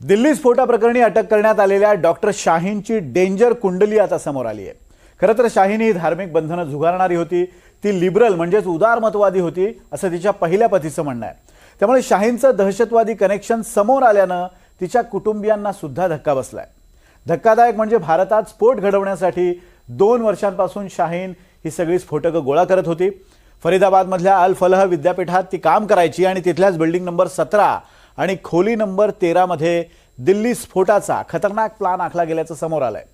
दिल्ली स्फोटाप्रकरणी अटक करण्यात आलेल्या डॉक्टर शाहीनची डेंजर कुंडली आता समोर आली आहे. खरं तर शाहीन ही धार्मिक बंधनं झुगारणारी होती. ती लिबरल म्हणजेच उदारमतवादी होती असं तिच्या पहिल्या पतीचं म्हणणं आहे. त्यामुळे शाहीनचं दहशतवादी कनेक्शन समोर आल्यानं तिच्या कुटुंबियांना सुद्धा धक्का बसलाय. धक्कादायक म्हणजे भारतात स्फोट घडवण्यासाठी दोन वर्षांपासून शाहीन ही सगळी स्फोटकं गोळा करत होती. फरीदाबादमधल्या अल फलह विद्यापीठात ती काम करायची आणि तिथल्याच बिल्डिंग नंबर सतरा आणि खोली नंबर तेरामध्ये दिल्ली स्फोटाचा खतरनाक प्लान आखला गेल्याचं समोर आलंय.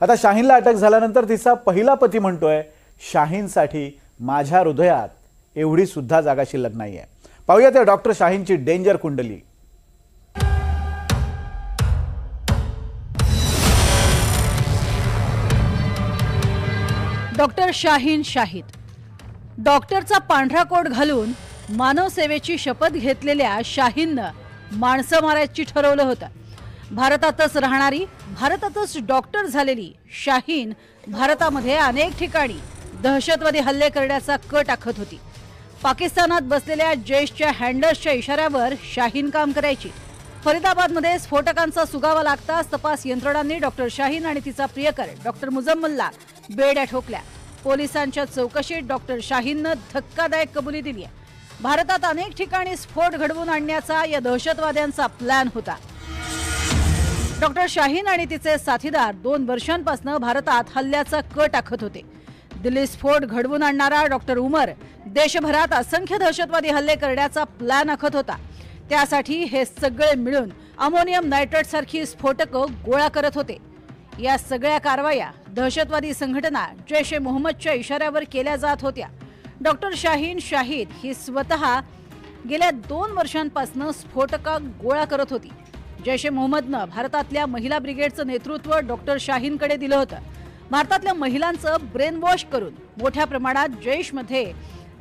आता शाहीनला अटक झाल्यानंतर तिचा पहिला पती म्हणतोय शाहीनसाठी माझ्या हृदयात एवढी सुद्धा जागा शिल्लक नाहीये. पाहूया त्या डॉक्टर शाहीनची डेंजर कुंडली. डॉक्टर शाहीन शाहिद. डॉक्टरचा पांढरा कोट घालून मानवसेवेची शपथ घेतलेल्या शाहीननं माणसं मारायची ठरवलं होतं. भारतातच राहणारी भारतातच डॉक्टर झालेली शाहीन भारतामध्ये अनेक ठिकाणी दहशतवादी हल्ले करण्याचा कट आखत होती. पाकिस्तानात बसलेल्या जैशच्या हँडर्सच्या इशाऱ्यावर शाहीन काम करायची. फरीदाबादमध्ये स्फोटकांचा सुगावा लागताच तपास यंत्रणांनी डॉक्टर शाहीन आणि तिचा प्रियकर डॉक्टर मुजम्मलला बेड्या ठोकल्या. पोलिसांच्या चौकशीत डॉक्टर शाहीननं धक्कादायक कबुली दिली आहे. भारतात अनेक ठिकाणी स्फोट घडवून आणण्याचा या दहशतवाद्यांचा प्लॅन होता. डॉक्टर शाहीन आणि तिचे साथीदार दोन वर्षांपासून भारतात हल्ल्याचा कट आखत होते. दिल्ली स्फोट घडवून आणणारा डॉक्टर उमर देशभरात असंख्य दहशतवादी हल्ले करण्याचा प्लॅन आखत होता. त्यासाठी हे सगळे मिळून अमोनियम नायट्रेट सारखी स्फोटकं गोळा करत होते. या सगळ्या कारवाया दहशतवादी संघटना जैश ए मोहम्मदच्या इशाऱ्यावर केल्या जात होत्या. डॉक्टर शाहीन शाहिद ही स्वतः गेल्या दोन वर्षांपासून स्फोटका गोळा करत होती. जैश ए मोहम्मदनं भारतातल्या महिला ब्रिगेडचं नेतृत्व डॉक्टर शाहीनकडे दिलं होतं. भारतातल्या महिलांचं ब्रेन वॉश करून मोठ्या प्रमाणात जैशमध्ये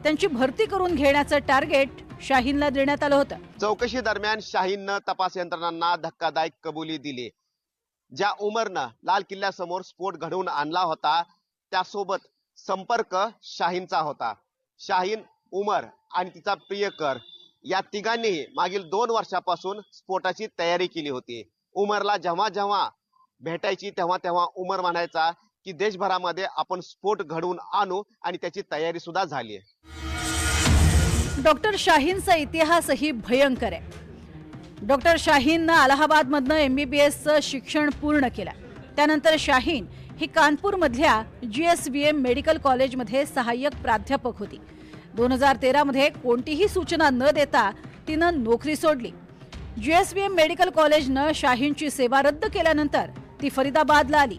त्यांची भरती करून घेण्याचं टार्गेट शाहीनला देण्यात आलं होतं. चौकशी दरम्यान शाहीननं तपास यंत्रणांना धक्कादायक कबुली दिली. ज्या उमरनं लाल किल्ल्यासमोर स्फोट घडवून आणला होता त्यासोबत संपर्क शाहीनचा होता. शाहीन उमर आणि तिचा प्रियकर या तिघांनीही मागील दोन वर्षापासून स्फोटाची तयारी केली होती. उमरला जेव्हा जेव्हा भेटायची तेव्हा तेव्हा उमर म्हणायचा की देशभरामध्ये आपण स्फोट घडवून आणू आणि त्याची तयारी सुद्धा झाली डॉक्टर शाहीनचा इतिहासही भयंकर आहे. डॉक्टर शाहीननं अलाहाबादमधनं एम बी बी एसचं शिक्षण पूर्ण केलं. त्यानंतर शाहीन ही कानपूरमधल्या G S B M medical कॉलेजमध्ये सहाय्यक प्राध्यापक होती. दोन हजार तेरामध्ये कोणतीही सूचना न देता तिनं नोकरी सोडली. G S B M medical कॉलेजनं शाहीनची सेवा रद्द केल्यानंतर ती फरीदाबादला आली.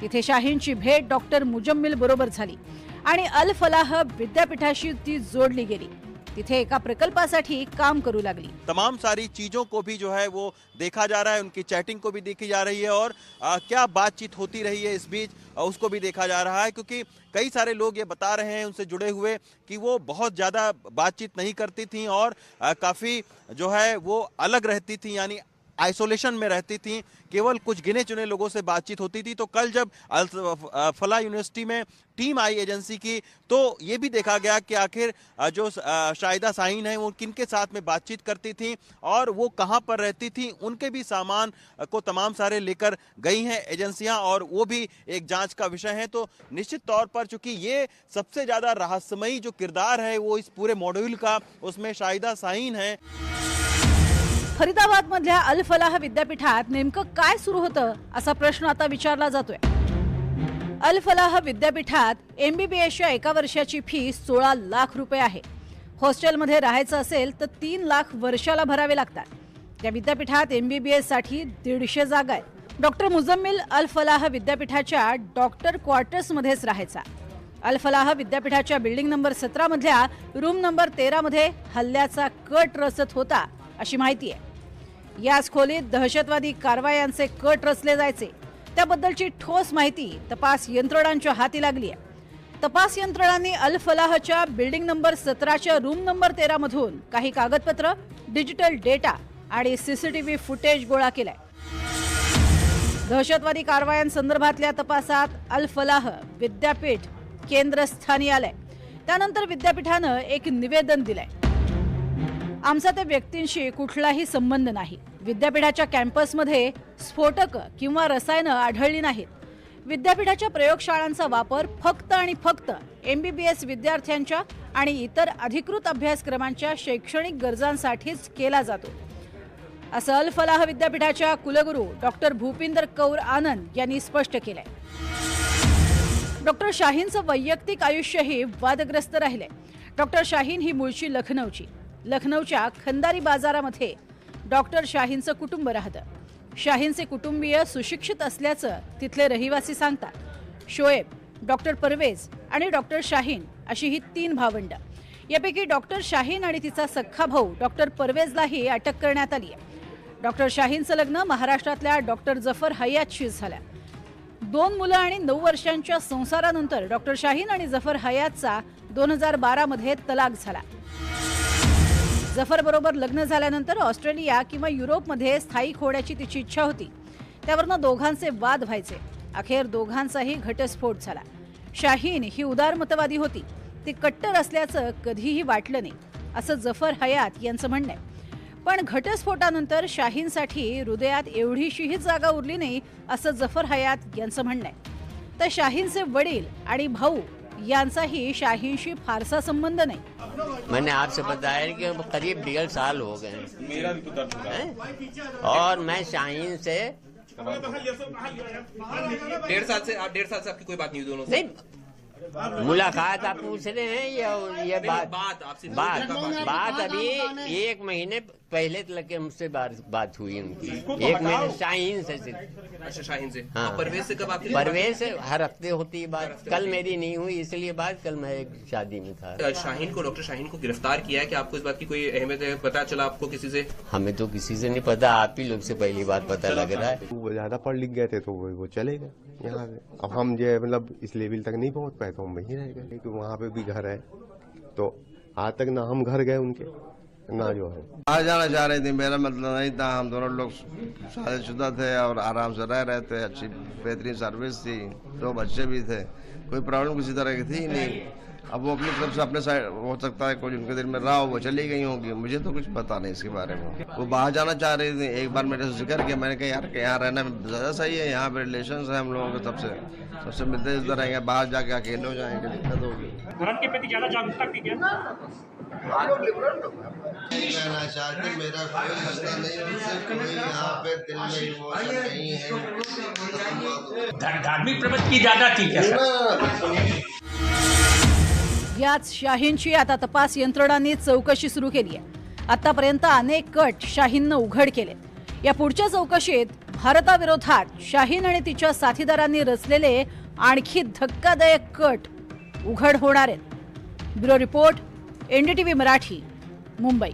तिथे शाहीनची भेट डॉक्टर मुजम्मिल बरोबर झाली आणि अल फलाह विद्यापीठाशी ती जोडली गेली. तिथे एका प्रकल्पासाठी काम करू लागली. तमाम सारी चीज़ों को भी जो है वो देखा जा रहा है उनकी चैटिंग को भी देखी जा रही है और आ, क्या बातचीत होती रही है इस बीच आ, उसको भी देखा जा रहा है क्योंकि कई सारे लोग ये बता रहे हैं उनसे जुड़े हुए कि वो बहुत ज़्यादा बातचीत नहीं करती थी और काफ़ी जो है वो अलग रहती थी यानी आइसोलेशन में रहती थी, केवल कुछ गिने चुने लोगों से बातचीत होती थी। तो कल जब फला यूनिवर्सिटी में टीम आई एजेंसी की तो ये भी देखा गया कि आखिर जो शाहिदा साइन है, वो किनके साथ में बातचीत करती थी और वो कहाँ पर रहती थी, उनके भी सामान को तमाम सारे लेकर गई हैं एजेंसियाँ और वो भी एक जाँच का विषय है। तो निश्चित तौर पर चूँकि ये सबसे ज़्यादा रहस्यमयी जो किरदार है, वो इस पूरे मॉड्यूल का, उसमें शाहिदा साइन है। फरीदाबाद मधल्या अल फलाह विद्यापीठात नेमकं काय सुरू होतं असा प्रश्न आता विचारला जातोय. अल फलाह विद्यापीठात एमबीबीएसच्या एका वर्षाची फी सोळा लाख रुपये आहे. हॉस्टेलमध्ये राहायचं असेल तर तीन लाख वर्षाला भरावे लागतात. या विद्यापीठात एमबीबीएससाठी दीडशे जागा आहेत. डॉक्टर मुजम्मिल अल फलाह विद्यापीठाच्या डॉक्टर क्वार्टर्समध्येच राहायचा. अल फलाह विद्यापीठाच्या बिल्डिंग नंबर सतरा मधल्या रूम नंबर तेरा मध्ये हल्ल्याचा कट रचत होता. अशी माहिती आहे. याच खोलीत दहशतवादी कारवायांचे कट रचले जायचे. त्याबद्दलची ठोस माहिती तपास यंत्रणांच्या हाती लागली आहे. तपास यंत्रणांनी अल फलाहच्या बिल्डिंग नंबर सतराच्या रूम नंबर तेरामधून काही कागदपत्र डिजिटल डेटा आणि सीसीटीव्ही फुटेज गोळा केलाय. दहशतवादी कारवायांसंदर्भातल्या तपासात अल फलाह विद्यापीठ केंद्रस्थानी आलंय. त्यानंतर विद्यापीठानं एक निवेदन दिलंय. आमचा त्या व्यक्तींशी कुठलाही संबंध नाही. विद्यापीठाच्या कॅम्पसमध्ये स्फोटक किंवा रसायनं आढळली नाहीत. विद्यापीठाच्या प्रयोगशाळांचा वापर फक्त आणि फक्त एम बी बी एस विद्यार्थ्यांच्या आणि इतर अधिकृत अभ्यासक्रमांच्या शैक्षणिक गरजांसाठीच केला जातो. असं अल फलाह विद्यापीठाच्या कुलगुरू डॉक्टर भूपिंदर कौर आनंद यांनी स्पष्ट केलंय. डॉक्टर शाहीनचं वैयक्तिक आयुष्यही वादग्रस्त राहिलंय. डॉक्टर शाहीन ही मूळची लखनौची. लखनौच्या खंदारी बाजारामध्ये डॉक्टर शाहीनचं कुटुंब राहतं. शाहीनचे कुटुंबीय सुशिक्षित असल्याचं तिथले रहिवासी सांगतात. शोएब डॉक्टर परवेज आणि डॉक्टर शाहीन अशी ही तीन भावंड. यापैकी डॉक्टर शाहीन आणि तिचा सख्खा भाऊ डॉक्टर परवेजलाही अटक करण्यात आली आहे डॉक्टर शाहीनचं लग्न महाराष्ट्रातल्या डॉक्टर जफर हयातशी झालं. दोन मुलं आणि नऊ वर्षांच्या संसारानंतर डॉक्टर शाहीन आणि जफर हयातचा दोन हजार बारामध्ये तलाक झाला. जफरबरोबर लग्न झाल्यानंतर ऑस्ट्रेलिया किंवा युरोपमध्ये स्थायिक होण्याची तिची इच्छा होती. त्यावरनं दोघांचे वाद व्हायचे. अखेर दोघांचाही घटस्फोट झाला. शाहीन ही उदारमतवादी होती. ती कट्टर असल्याचं कधीही वाटलं नाही असं जफर हयात यांचं म्हणणं आहे. पण घटस्फोटानंतर शाहीनसाठी हृदयात एवढीशीही जागा उरली नाही असं जफर हयात यांचं म्हणणं आहे. तर शाहीनचे वडील आणि भाऊ यांचाही शाहीनशी फारसा संबंध नहीं. मैंने आपसे बताया कि करीब डेढ़ साल हो गए मेरा भी तो दर्द हो रहा है। हैं? और मैं शाहीन से डेढ़ साल से आप डेढ़ साल से आपकी कोई बात नहीं दोनों से? नहीं मुलाकात आप पूछ रहे हैं या ये बात बात आपसे बात बात अभी एक महीने पहले तक के हमसे बात बात हुई उनकी। एक महीने शाहीन से सिर्फ़। अच्छा शाहीन से। हाँ। और परवेज से कब आपकी परवेज से हर हफ़्ते होती है बात। कल मेरी नहीं हुई इसलिए बात कल मैं एक शादी में था। शाहीन को डॉक्टर शाहीन को गिरफ़्तार किया है? कि आपको इस बात की कोई अहमियत है? पता चला आपको किसी से? हमें तो किसी से नहीं पता। आप ही लोग से पहली बात पता लग रहा है। वो ज़्यादा पढ़ लिख गए थे तो वो चले गए यहाँ अब हम जो है मतलब इस लेवल तक नहीं पहुँच पाए तो हम वहीं रह गए, क्योंकि वहाँ पे भी घर है। तो आज तक ना हम घर गए उनके, ना जो है। आ जाना चाह रही थी, मेरा मतलब नहीं था। हम दोनों लोग शादीशुदा थे और आराम से रह रहे थे। अच्छी बेहतरीन सर्विस थी। दो बच्चे भी थे। कोई प्रॉब्लम किसी तरह की थी नहीं। अब वो अपनी तरफ़ से अपने साइड हो सकता है कोई उनके दिल में रहा हो वो चली गई होंगी। मुझे तो कुछ पता नहीं इसके बारे में। वो बाहर जाना चाह रही थी एक बार मेरे से ज़िक्र किया मैंने कहा यार यहाँ रहना ज़्यादा सही है यहाँ पे रिलेशन है हम लोगों के सबसे। सबसे मिलते जुलते रहेंगे बाहर जाके अकेले हो जाएँगे दिक्कत होगी। धर्म के प्रति ज़्यादा जागरूकता की कहना चाहते मेरा कोई रिश्ता नहीं उनसे कोई यहाँ पे दिल में इमोशन नहीं है। धार्मिक प्रवृत्ति की ज़्यादा थी क्या याच शाहीनची आता तपास यंत्रणांनी चौकशी सुरू केली आहे आतापर्यंत अनेक कट शाहीननं उघड केले. या पुढच्या चौकशीत भारताविरोधात शाहीन आणि तिच्या साथीदारांनी रचलेले आणखी धक्कादायक कट उघड होणार आहेत. Bureau report NDTV Marathi Mumbai.